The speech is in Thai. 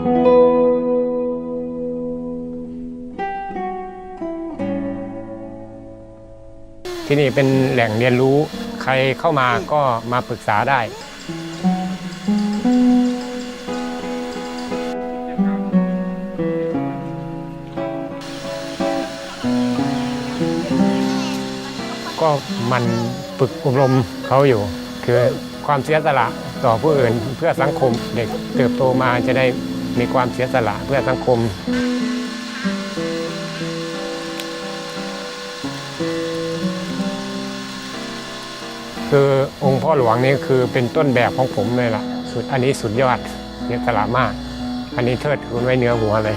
ที่นี่เป็นแหล่งเรียนรู้ใครเข้ามาก็มาปรึกษาได้ ก็มันฝึกอบรมเขาอยู่ คือความเสียสละต่อผู้อื่นเพื่อสังคมเด็กเติบโตมาจะได้ มีความเสียสละเพื่อสังคม คือองค์พ่อหลวงนี่คือเป็นต้นแบบของผมเลยล่ะ สุดอันนี้สุดยอดเสียสละมาก อันนี้เทิดทูนไว้เนื้อหัวเลย